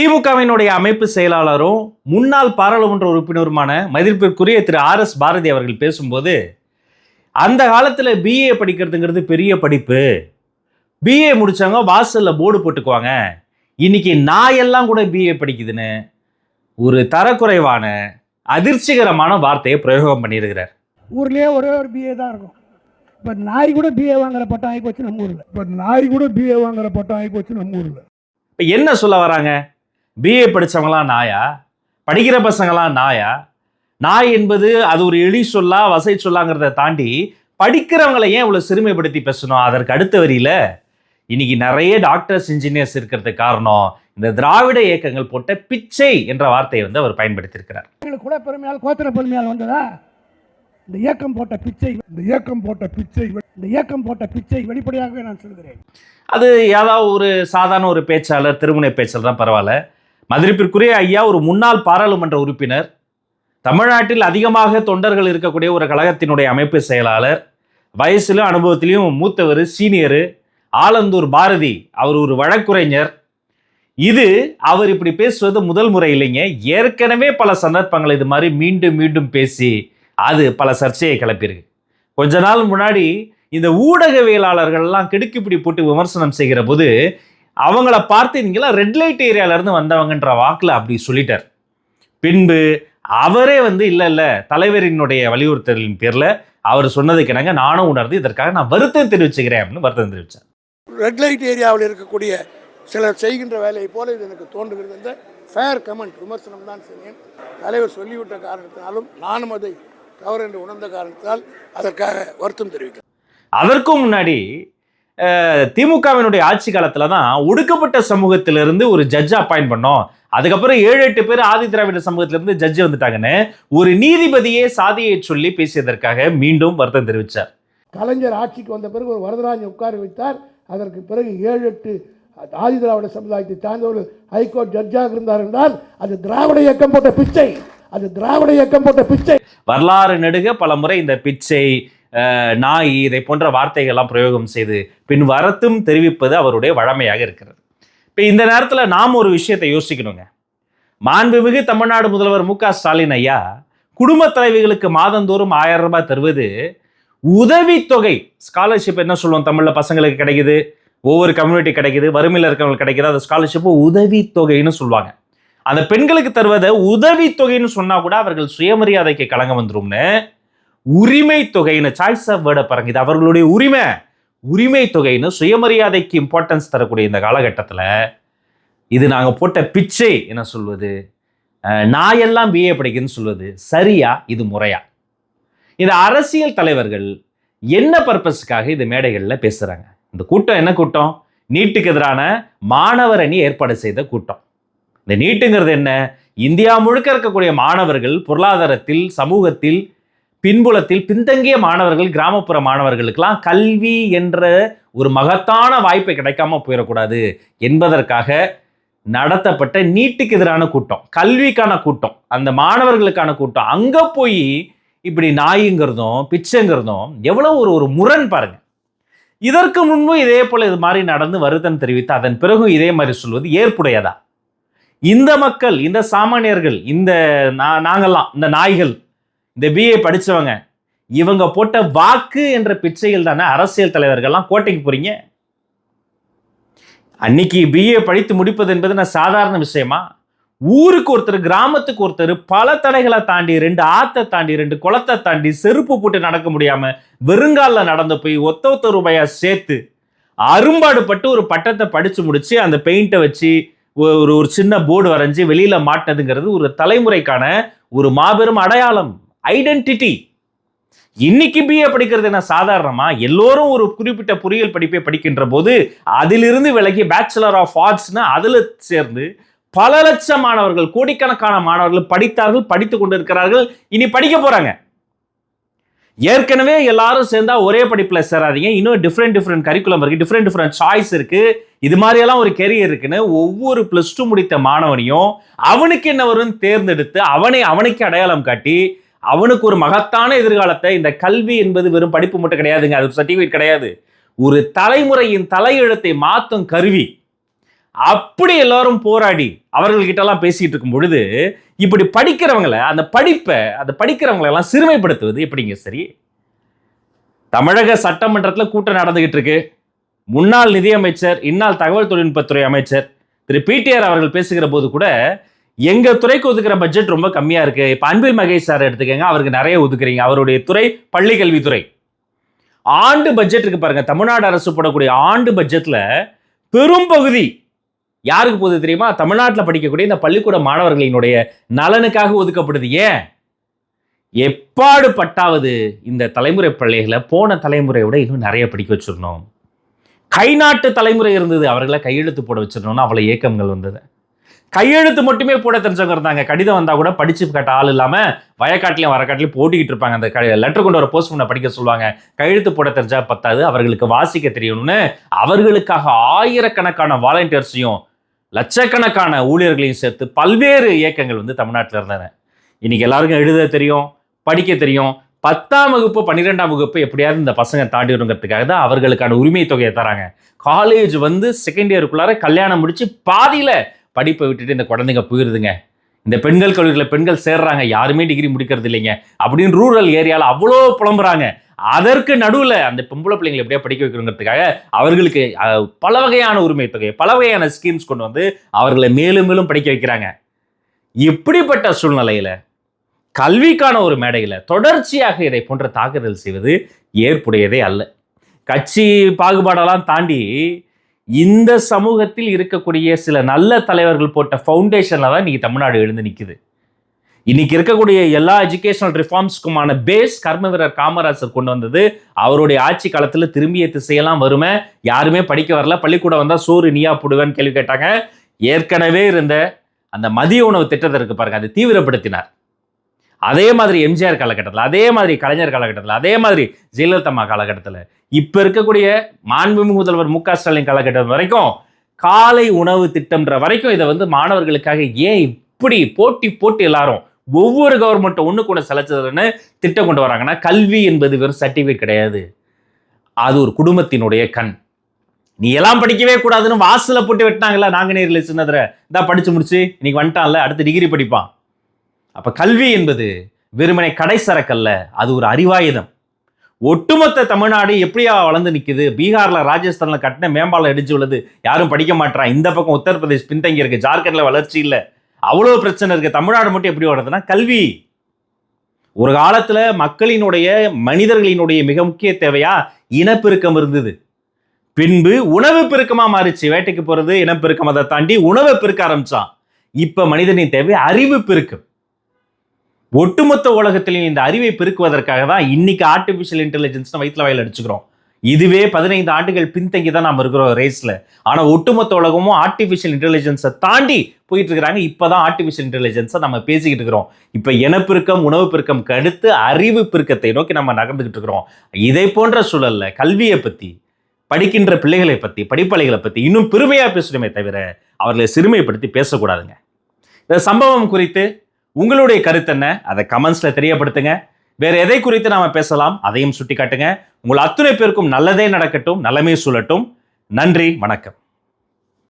திமுகவினுடைய அமைப்பு செயலாளரும் முன்னாள் பாராளுமன்ற உறுப்பினருமான மதிப்பிற்குரிய திரு ஆர் எஸ் பாரதி அவர்கள் பேசும்போது அந்த காலத்தில் பிஏ படிக்கிறதுங்கிறது பெரிய படிப்பு. பிஏ முடிச்சவங்க வாசல்ல போர்டு போட்டுக்குவாங்க. இன்னைக்கு நாயெல்லாம் கூட பிஏ படிக்குதுன்னு ஒரு தரக்குறைவான அதிர்ச்சிகரமான வார்த்தையை பிரயோகம் பண்ணியிருக்கிறார். ஊர்லேயே ஒரே ஒரு பிஏ தான் இருக்கும். இப்போ நாய் கூட பிஏ வாங்குற பட்டம் ஆகி போச்சு நம்ம ஊரில். இப்போ நாய் கூட பிஏ வாங்குற பட்டம் ஆகி போச்சு நம்ம ஊரில். இப்போ என்ன சொல்ல வராங்க? பிஏ படிச்சவங்களாம் நாயா? படிக்கிற பசங்களாம் நாயா? நாய் என்பது அது ஒரு எளி சொல்லா வசை சொல்லாங்கிறத தாண்டி படிக்கிறவங்களை ஏன் இவ்வளோ சிறுமைப்படுத்தி பேசணும்? அதற்கு அடுத்த வரியில இன்னைக்கு நிறைய டாக்டர்ஸ் இன்ஜினியர்ஸ் இருக்கிறதுக்கு காரணம் இந்த திராவிட இயக்கங்கள் போட்ட பிச்சை என்ற வார்த்தையை வந்து அவர் பயன்படுத்தியிருக்கிறார். கூட பெருமையால் கோத்திர பெருமையால் வந்ததா? இந்த இயக்கம் போட்ட பிச்சை இந்த இயக்கம் போட்ட பிச்சை இந்த இயக்கம் போட்ட பிச்சை வெளிப்படையாகவே நான் சொல்கிறேன். அது ஏதாவது ஒரு சாதாரண ஒரு பேச்சாளர் திருமுனை பேச்சாளர் தான் பரவாயில்ல. மதிப்பிற்குரிய ஐயா ஒரு முன்னாள் பாராளுமன்ற உறுப்பினர் தமிழ்நாட்டில் அதிகமாக தொண்டர்கள் இருக்கக்கூடிய ஒரு கழகத்தினுடைய அமைப்பு செயலாளர் வயசிலும் அனுபவத்திலையும் மூத்தவர் சீனியரு ஆலந்தூர் பாரதி அவர் ஒரு வழக்குரைஞர். இது அவர் இப்படி பேசுவது முதல் முறை இல்லைங்க. ஏற்கனவே பல சந்தர்ப்பங்கள் இது மாதிரி மீண்டும் மீண்டும் பேசி அது பல சர்ச்சையை கிளப்பியிருக்கு. கொஞ்ச நாள் முன்னாடி இந்த ஊடகவியலாளர்கள்லாம் கிடுக்கிப்பிடி போட்டு விமர்சனம் செய்கிற போது அவங்கள பார்த்து நீங்களாம் ரெட் லைட் ஏரியால இருந்து வந்தவங்கன்ற வாக்குல அப்படி சொல்லிட்டார். பின்பு அவரே வந்து இல்ல இல்ல தலைவரினுடைய வலியுறுத்தலின் பேர்ல அவர் சொன்னதுக்கு என்னங்க நானும் உணர்ந்து இதற்காக நான் வருத்தம் தெரிவிச்சுக்கிறேன் அப்படின்னு வருத்தம் தெரிவிச்சார். ரெட் லைட் ஏரியாவில் இருக்கக்கூடிய சிலர் செய்கின்ற வேலையை போல இது எனக்கு தோன்றுகிறது என்ற ஃபேர் கமெண்ட் விமர்சனம் தான் செய்வேன் தலைவர் சொல்லிவிட்ட காரணத்தினாலும் நானும் அதை தவறு என்று உணர்ந்த காரணத்தால் அதற்காக வருத்தம் தெரிவிக்கிறேன். அதற்கும் முன்னாடி திமுகவினுடைய ஆட்சி காலத்துல தான் ஒடுக்கப்பட்ட சமூகத்திலிருந்து ஒரு ஜட்ஜ் அப்பாயிண்ட் பண்ணோம். அதுக்கப்புறம் ஏழு எட்டு பேர் ஆதி திராவிட சமூகத்திலிருந்து ஜட்ஜ் வந்துட்டாங்கன்னு ஒரு நீதிபதியே சாதியை சொல்லி பேசியதற்காக மீண்டும் வருத்தம் தெரிவிச்சார். கலைஞர் ஆட்சிக்கு வந்த பிறகு ஒரு வரதராஜன் உட்கார வைத்தார். அதற்கு பிறகு ஏழு எட்டு ஆதி திராவிட சமுதாயத்தை சார்ந்தவர்கள் ஹைகோர்ட் ஜட்ஜாக இருந்தார் என்றால் அது திராவிட இயக்கம் போட்ட பிச்சை. அது திராவிட இயக்கம் போட்ட பிச்சை. வரலாறு நெடுக பல முறை இந்த பிச்சை நாய் இதை போன்ற வார்த்தைகள்லாம் பிரயோகம் செய்து பின் வரத்தும் தெரிவிப்பது அவருடைய வழமையாக இருக்கிறது. இப்போ இந்த நேரத்தில் நாம் ஒரு விஷயத்தை யோசிக்கணுங்க. மாண்புமிகு தமிழ்நாடு முதல்வர் மு க ஸ்டாலின் ஐயா குடும்ப தலைவிகளுக்கு மாதந்தோறும் ஆயிரம் ரூபாய் தருவது உதவித்தொகை. ஸ்காலர்ஷிப் என்ன சொல்லுவோம் தமிழில்? பசங்களுக்கு கிடைக்குது ஒவ்வொரு கம்யூனிட்டி கிடைக்குது வறுமையில் இருக்கிறவங்களுக்கு கிடைக்குது அந்த ஸ்காலர்ஷிப்பு உதவித்தொகைன்னு சொல்லுவாங்க. அந்த பெண்களுக்கு தருவதை உதவித்தொகைன்னு சொன்னால் கூட அவர்கள் சுயமரியாதைக்கு கலங்க வந்துரும்னு உரிமை தொகைன்னு சாய்ஸ் ஆஃப் வேர்டை பாருங்க இது அவர்களுடைய உரிமை உரிமை தொகைன்னு சுயமரியாதைக்கு இம்பார்ட்டன்ஸ் தரக்கூடிய இந்த காலகட்டத்தில் இது நாங்கள் போட்ட பிச்சை என்ன சொல்வது? நான் எல்லாம் பிஏ படிக்குதுன்னு சொல்வது. சரியா? இது முறையா? இந்த அரசியல் தலைவர்கள் என்ன பர்பஸ்க்காக இந்த மேடைகளில் பேசுகிறாங்க இந்த கூட்டம் என்ன கூட்டம்? நீட்டுக்கு எதிரான மாணவர் அணி ஏற்பாடு செய்த கூட்டம். இந்த நீட்டுங்கிறது என்ன? இந்தியா முழுக்க இருக்கக்கூடிய மாணவர்கள் பொருளாதாரத்தில் சமூகத்தில் பின்புலத்தில் பின்தங்கிய மாணவர்கள் கிராமப்புற மாணவர்களுக்கெல்லாம் கல்வி என்ற ஒரு மகத்தான வாய்ப்பை கிடைக்காம போயிடக்கூடாது என்பதற்காக நடத்தப்பட்ட நீட்டுக்கு எதிரான கூட்டம் கல்விக்கான கூட்டம் அந்த மாணவர்களுக்கான கூட்டம். அங்கே போய் இப்படி நாய்ங்கிறதும் பிச்சைங்கிறதும் எவ்வளோ ஒரு ஒரு முரண் பாருங்க. இதற்கு முன்பு இதே போல் இது மாதிரி நடந்து வருத்தம் தெரிவித்து அதன் பிறகும் இதே மாதிரி சொல்வது ஏற்புடையதா? இந்த மக்கள் இந்த சாமானியர்கள் இந்த நாங்கள்லாம் இந்த நாய்கள் இந்த பிஏ படித்தவங்க இவங்க போட்ட வாக்கு என்ற பிச்சையில் தானே அரசியல் தலைவர்கள்லாம் கோட்டைக்கு போறீங்க? அன்னைக்கு பிஏ படித்து முடிப்பது என்பது நான் சாதாரண விஷயமா? ஊருக்கு ஒருத்தர் கிராமத்துக்கு ஒருத்தர் பல தடைகளை தாண்டி ரெண்டு ஆத்தை தாண்டி ரெண்டு குளத்தை தாண்டி செருப்பு போட்டு நடக்க முடியாம வெறுங்காலில் நடந்து போய் ஒத்த ஒத்த ரூபாயா சேர்த்து அரும்பாடுபட்டு ஒரு பட்டத்தை படிச்சு முடிச்சு அந்த பெயிண்ட்டை வச்சு ஒரு ஒரு சின்ன போர்டு வரைஞ்சி வெளியில மாட்டினதுங்கிறது ஒரு தலைமுறைக்கான ஒரு மாபெரும் அடையாளம். ஐடென்டிட்டி இன்னைக்கு பிஏ படிக்கிறது என்ன? சாதாரணமா எல்லோரும் ஒரு குறிப்பிட்ட பொறியியல் படிப்பை படிக்கின்ற போது அதிலிருந்து விலகி பேச்சுலர் ஆஃப் ஆர்ட்ஸ்னு அதில் சேர்ந்து பல லட்சம் மாணவர்கள் கோடிக்கணக்கான மாணவர்கள் படித்தார்கள் படித்து கொண்டிருக்கிறார்கள். இனி படிக்க போறாங்க. ஏற்கனவே எல்லாரும் சேர்ந்தா ஒரே படிப்பில் சேராதீங்க. இன்னும் டிஃப்ரெண்ட் டிஃப்ரெண்ட் கரிக்குலம் இருக்கு. டிஃப்ரெண்ட் டிஃப்ரெண்ட் சாய்ஸ் இருக்கு. இது மாதிரியெல்லாம் ஒரு கெரியர் இருக்குன்னு ஒவ்வொரு பிளஸ் டூ முடித்த மாணவனையும் அவனுக்கு என்ன வரும்னு தேர்ந்தெடுத்து அவனை அவனுக்கு அடையாளம் காட்டி அவனுக்கு ஒரு மகத்தான எதிர்காலத்தை இந்த கல்வி என்பது வெறும் படிப்பு மட்டும் கிடையாதுங்க அது சர்டிஃபிகேட் கிடையாது. ஒரு தலைமுறையின் தலையெழுத்தை மாற்றும் கருவி. அப்படி எல்லாரும் போராடி அவர்கள்கிட்டலாம் பேசிகிட்டு இருக்கும் பொழுது இப்படி படிக்கிறவங்களை அந்த படிப்பை அந்த படிக்கிறவங்களெல்லாம் சிறுமைப்படுத்துவது எப்படிங்க சரி? தமிழக சட்டமன்றத்தில் கூட்டம் நடந்துகிட்டு இருக்கு. முன்னாள் நிதியமைச்சர் இந்நாள் தகவல் தொழில்நுட்பத்துறை அமைச்சர் திரு பிடிஆர் அவர்கள் பேசுகிற போது கூட எங்க துறைக்கு ஒதுக்குற பட்ஜெட் ரொம்ப கம்மியா இருக்கு. இப்ப அன்பில் மகேஷ் சார் எடுத்துக்கங்க. அவருக்கு நிறைய ஒதுக்குறீங்க. அவருடைய துறை பள்ளி கல்வித்துறை. ஆண்டு பட்ஜெட் இருக்கு பாருங்க. தமிழ்நாடு அரசு போடக்கூடிய ஆண்டு பட்ஜெட்ல பெரும்பகுதி யாருக்கு போகுது தெரியுமா? தமிழ்நாட்டில் படிக்கக்கூடிய இந்த பள்ளிக்கூட மாணவர்களினுடைய நலனுக்காக ஒதுக்கப்படுது. ஏன்? எப்பாடு பட்டாவது இந்த தலைமுறை பிள்ளைகளை போன தலைமுறையை விட இன்னும் நிறைய படிக்க வச்சிடணும். கைநாட்டு தலைமுறை இருந்தது. அவர்களை கையெழுத்து போட வச்சிடணும்னு அவ்வளோ ஏக்கங்கள் வந்தது. கையெழுத்து மட்டுமே போட தெரிஞ்சவங்க இருந்தாங்க. கடிதம் வந்தால் கூட படிச்சு கட்ட ஆள் இல்லாமல் வயக்காட்டிலையும் வரக்காட்டிலையும் போட்டிக்கிட்டு இருப்பாங்க. அந்த லெட்டர் கொண்டு வர போஸ்ட் பண்ண படிக்க சொல்லுவாங்க. கையெழுத்து போட தெரிஞ்சா பத்தாது. அவர்களுக்கு வாசிக்க தெரியணும்னு அவர்களுக்காக ஆயிரக்கணக்கான வாலண்டியர்ஸையும் லட்சக்கணக்கான ஊழியர்களையும் சேர்த்து பல்வேறு இயக்கங்கள் வந்து தமிழ்நாட்டில் இருந்தன. இன்றைக்கி எல்லாருக்கும் எழுத தெரியும் படிக்க தெரியும். பத்தாம் வகுப்பு பன்னிரெண்டாம் வகுப்பு எப்படியாவது இந்த பசங்க தாண்டிடுங்கிறதுக்காக தான் அவர்களுக்கான உரிமை தொகையை தராங்க. காலேஜ் வந்து செகண்ட் இயருக்குள்ளார கல்யாணம் முடிச்சு பாதியில் படிப்பை விட்டுட்டு இந்த குழந்தைங்க போயிருதுங்க. இந்த பெண்கள் கல்லூரியில் பெண்கள் சேர்றாங்க. யாருமே டிகிரி முடிக்கிறது இல்லைங்க. அப்படின்னு ரூரல் ஏரியாவில் அவ்வளோ புலம்புறாங்க. அதற்கு நடுவில் அந்த பொம்பளை பிள்ளைங்களை எப்படியா படிக்க வைக்கணுங்கிறதுக்காக அவர்களுக்கு பல வகையான உரிமை தொகை பல வகையான ஸ்கீம்ஸ் கொண்டு வந்து அவர்களை மேலும் மேலும் படிக்க வைக்கிறாங்க. இப்படிப்பட்ட சூழ்நிலையில் கல்விக்கான ஒரு மேடையில் தொடர்ச்சியாக இதை போன்ற தாக்குதல் செய்வது ஏற்புடையதே அல்ல. கட்சி பாகுபாடெல்லாம் தாண்டி இந்த சமூகத்தில் இருக்கக்கூடிய சில நல்ல தலைவர்கள் போட்ட ஃபவுண்டேஷனில் தான் இன்னைக்கு தமிழ்நாடு எழுந்து நிற்குது இன்னைக்கு இருக்கக்கூடிய எல்லா எஜுகேஷனல் ரிஃபார்ம்ஸ்க்குமான பேஸ் கர்ம வீரர் காமராஜர் கொண்டு வந்தது. அவருடைய ஆட்சி காலத்தில் திரும்பிய திசையெல்லாம் வருமே. யாருமே படிக்க வரல. பள்ளிக்கூடம் வந்தால் சோறு நீயா போடுவேன்னு கேள்வி கேட்டாங்க. ஏற்கனவே இருந்த அந்த மதிய உணவு திட்டத்தை இருக்கு பாருங்க அதை தீவிரப்படுத்தினார். அதே மாதிரி எம்ஜிஆர் காலகட்டத்தில் அதே மாதிரி கலைஞர் காலகட்டத்தில் அதே மாதிரி ஜெயலலிதம்மா காலகட்டத்தில் இப்போ இருக்கக்கூடிய மாண்புமிகு முதல்வர் மு க ஸ்டாலின் காலகட்டம் வரைக்கும் காலை உணவு திட்டம்ன்ற வரைக்கும் இதை வந்து மாணவர்களுக்காக ஏன் இப்படி போட்டி போட்டு எல்லாரும் ஒவ்வொரு கவர்மெண்ட்டும் ஒன்று கூட செலச்சதுன்னு திட்டம் கொண்டு வராங்கன்னா கல்வி என்பது வெறும் சர்டிஃபிகேட் கிடையாது. அது ஒரு குடும்பத்தினுடைய கண். நீ எல்லாம் படிக்கவே கூடாதுன்னு வாசலை போட்டு வெட்டினாங்கல்ல நாங்குநேரில் சின்னதுல இந்தா படிச்சு முடிச்சு இன்னைக்கு வந்துட்டான்ல அடுத்து டிகிரி படிப்பான். அப்போ கல்வி என்பது வெறுமனை கடை சரக்கல்ல அது ஒரு அறிவாயுதம். ஒட்டுமொத்த தமிழ்நாடு எப்படியா வளர்ந்து நிற்குது பீகாரில் ராஜஸ்தானில் கட்டின மேம்பாலம் இடிச்சு உள்ளது. யாரும் படிக்க மாட்றான் இந்த பக்கம் உத்தரப்பிரதேஷ் பின்தங்கி இருக்குது ஜார்க்கண்டில் வளர்ச்சி இல்லை. அவ்வளோ பிரச்சனை இருக்குது தமிழ்நாடு மட்டும் எப்படி வளருதுன்னா கல்வி. ஒரு காலத்தில் மக்களினுடைய மனிதர்களினுடைய மிக முக்கிய தேவையா இனப்பெருக்கம் இருந்தது. பின்பு உணவு பெருக்கமாக மாறிச்சு. வேட்டைக்கு போகிறது இனப்பெருக்கம் அதை தாண்டி உணவை பெருக்க ஆரம்பித்தான் இப்போ மனிதனின் தேவை அறிவு பெருக்கம். ஒட்டுமொத்த உலகத்திலையும் இந்த அறிவை பெருக்குவதற்காக தான் இன்னைக்கு ஆர்டிஃபிஷியல் இன்டெலிஜென்ஸ் வயிற்றுல வயல் அடிச்சுக்கிறோம். இதுவே பதினைந்து ஆண்டுகள் பின்தங்கி தான் நம்ம இருக்கிறோம் ரேஸில் ஆனால் ஒட்டுமொத்த உலகமும் ஆர்டிஃபிஷியல் இன்டெலிஜென்ஸை தாண்டி போயிட்டு இருக்கிறாங்க. இப்பதான் ஆர்டிஃபிஷியல் இன்டெலிஜென்ஸை நம்ம பேசிக்கிட்டு இருக்கிறோம். இப்போ இனப்பெருக்கம் உணவு பெருக்கம் கடுத்து அறிவு பெருக்கத்தை நோக்கி நம்ம நகர்ந்துக்கிட்டு இருக்கிறோம். இதை போன்ற சூழல்ல கல்வியை பற்றி படிக்கின்ற பிள்ளைகளை பற்றி படிப்பாளிகளை பற்றி இன்னும் பெருமையாக பேசணுமே தவிர அவர்களை சிறுமைப்படுத்தி பேசக்கூடாதுங்க. இந்த சம்பவம் குறித்து உங்களுடைய கருத்து என்ன? அதை கமெண்ட்ஸில் தெரியப்படுத்துங்க. வேறு எதை குறித்து நாம பேசலாம் அதையும் சுட்டி காட்டுங்க உங்கள் அத்துணை பேருக்கும் நல்லதே நடக்கட்டும் நல்லமே சொல்லட்டும் நன்றி வணக்கம்.